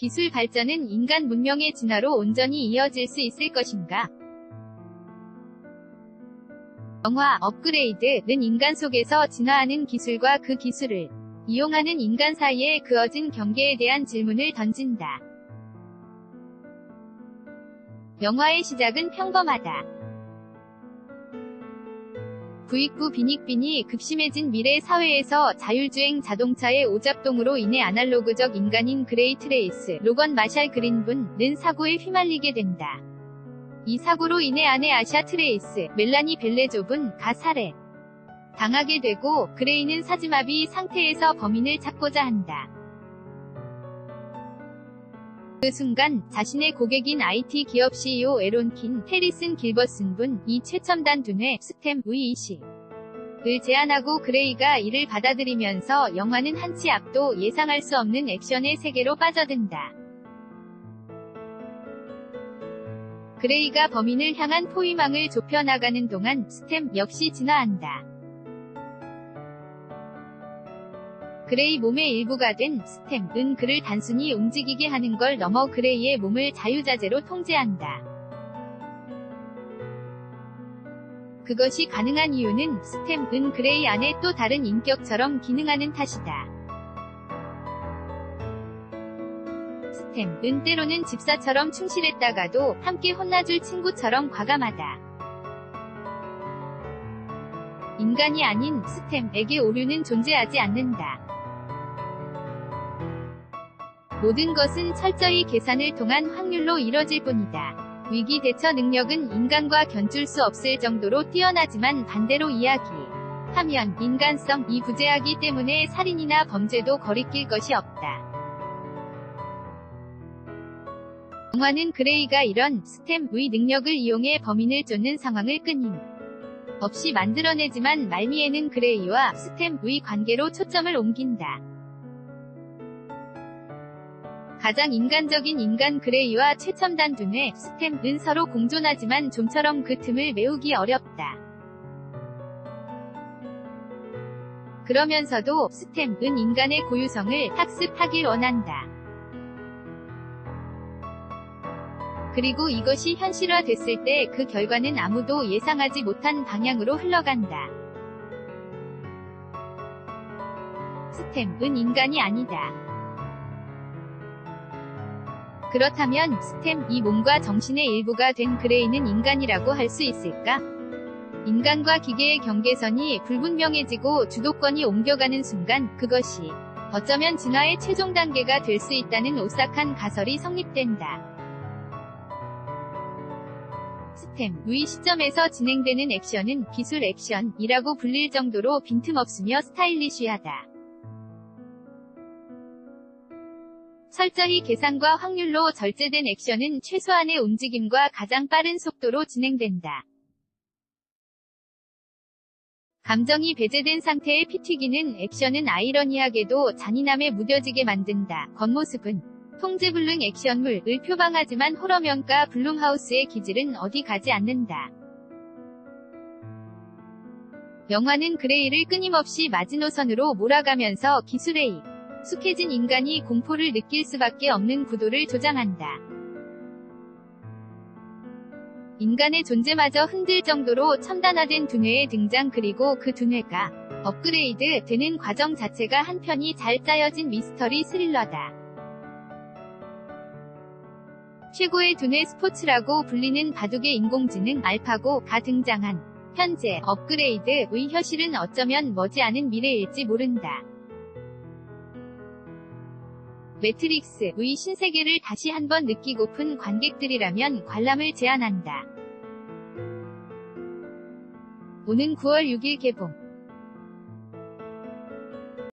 기술 발전은 인간 문명의 진화로 온전히 이어질 수 있을 것인가? 영화 업그레이드는 인간 속에서 진화하는 기술과 그 기술을 이용하는 인간 사이에 그어진 경계에 대한 질문을 던진다. 영화의 시작은 평범하다. 부익부 빈익빈이 극심해진 미래 사회에서 자율주행 자동차의 오작동으로 인해 아날로그적 인간인 그레이 트레이스, 로건 마샬 그린분은 사고에 휘말리게 된다. 이 사고로 인해 아내 아샤 트레이스, 멜라니 벨레조분 가 살해. 당하게 되고 그레이는 사지마비 상태에서 범인을 찾고자 한다. 그 순간 자신의 고객인 IT 기업 CEO 에론 킨 테리슨 길버슨 분 이 최첨단 두뇌 스템 VEC 을 제안하고 그레이가 이를 받아들이면서 영화는 한치 앞도 예상할 수 없는 액션의 세계로 빠져든다. 그레이가 범인을 향한 포위망을 좁혀나가는 동안 스템 역시 진화한다. 그레이 몸의 일부가 된 스템은 그를 단순히 움직이게 하는 걸 넘어 그레이의 몸을 자유자재로 통제한다. 그것이 가능한 이유는 스템은 그레이 안에 또 다른 인격처럼 기능하는 탓이다. 스템은 때로는 집사처럼 충실했다가도 함께 혼나줄 친구처럼 과감하다. 인간이 아닌 스템에게 오류는 존재하지 않는다. 모든 것은 철저히 계산을 통한 확률로 이뤄질 뿐이다. 위기 대처 능력은 인간과 견줄 수 없을 정도로 뛰어나지만 반대로 이야기하면 인간성이 부재하기 때문에 살인이나 범죄도 거리낄 것이 없다. 영화는 그레이가 이런 스템의 능력을 이용해 범인을 쫓는 상황을 끊임 없이 만들어내지만 말미에는 그레이와 스템의 관계로 초점을 옮긴다. 가장 인간적인 인간 그레이와 최첨단 두뇌 스템은 서로 공존하지만 좀처럼 그 틈을 메우기 어렵다. 그러면서도 스템은 인간의 고유성을 학습하길 원한다. 그리고 이것이 현실화됐을 때 그 결과는 아무도 예상하지 못한 방향으로 흘러간다. 스템은 인간이 아니다. 그렇다면 스템 이 몸과 정신의 일부가 된 그레이는 인간이라고 할 수 있을까? 인간과 기계의 경계선이 불분명해지고 주도권이 옮겨가는 순간 그것이 어쩌면 진화의 최종 단계가 될 수 있다는 오싹한 가설이 성립된다. 스템의 시점에서 진행되는 액션은 기술 액션이라고 불릴 정도로 빈틈없으며 스타일리쉬하다. 철저히 계산과 확률로 절제된 액션은 최소한의 움직임과 가장 빠른 속도로 진행된다. 감정이 배제된 상태의 피튀기는 액션은 아이러니하게도 잔인함에 무뎌지게 만든다. 겉모습은 통제불능 액션물을 표방하지만 호러명가 블룸하우스의 기질은 어디 가지 않는다. 영화는 그레이를 끊임없이 마지노선으로 몰아가면서 기술의 익 숙해진 인간이 공포를 느낄 수밖에 없는 구도를 조장한다. 인간의 존재마저 흔들 정도로 첨단화된 두뇌의 등장 그리고 그 두뇌가 업그레이드 되는 과정 자체가 한편이 잘 짜여진 미스터리 스릴러다. 최고의 두뇌 스포츠라고 불리는 바둑의 인공지능 알파고가 등장한 현재 업그레이드의 현실은 어쩌면 머지않은 미래일지 모른다. 매트릭스의 신세계를 다시 한번 느끼고픈 관객들이라면 관람을 제안한다. 오는 9월 6일 개봉